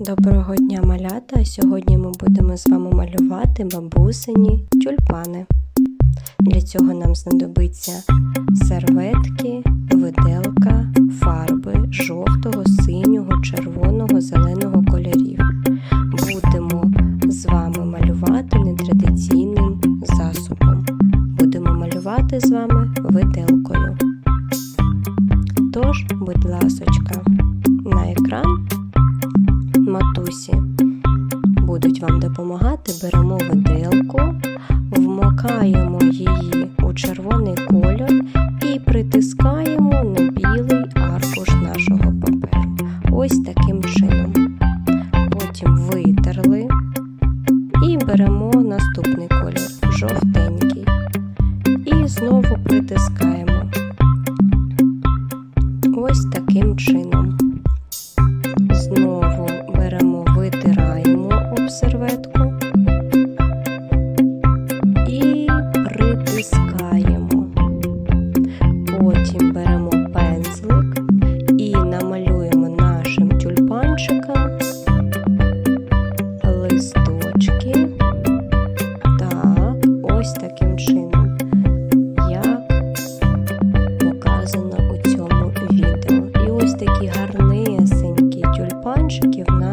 Доброго дня, малята! Сьогодні ми будемо з вами малювати бабусині тюльпани. Для цього нам знадобиться серветки, виделка, фарби жовтого, синього, червоного, зеленого кольорів. Будемо з вами малювати нетрадиційним засобом. Будемо малювати з вами виделкою. Тож, будь ласочка, на екран матусі. Будуть вам допомагати, беремо виделку, вмокаємо її у червоний кольор і притискаємо на білий аркуш нашого паперу. Ось таким чином. Потім витерли і беремо наступний кольор, жовтенький. І знову притискаємо. Ось таким чином. серветку і притискаємо. Потім беремо пензлик і намалюємо нашим тюльпанчикам листочки. Так, ось таким чином. Як показано у цьому відео. І ось такі гарнисенькі тюльпанчики в нас.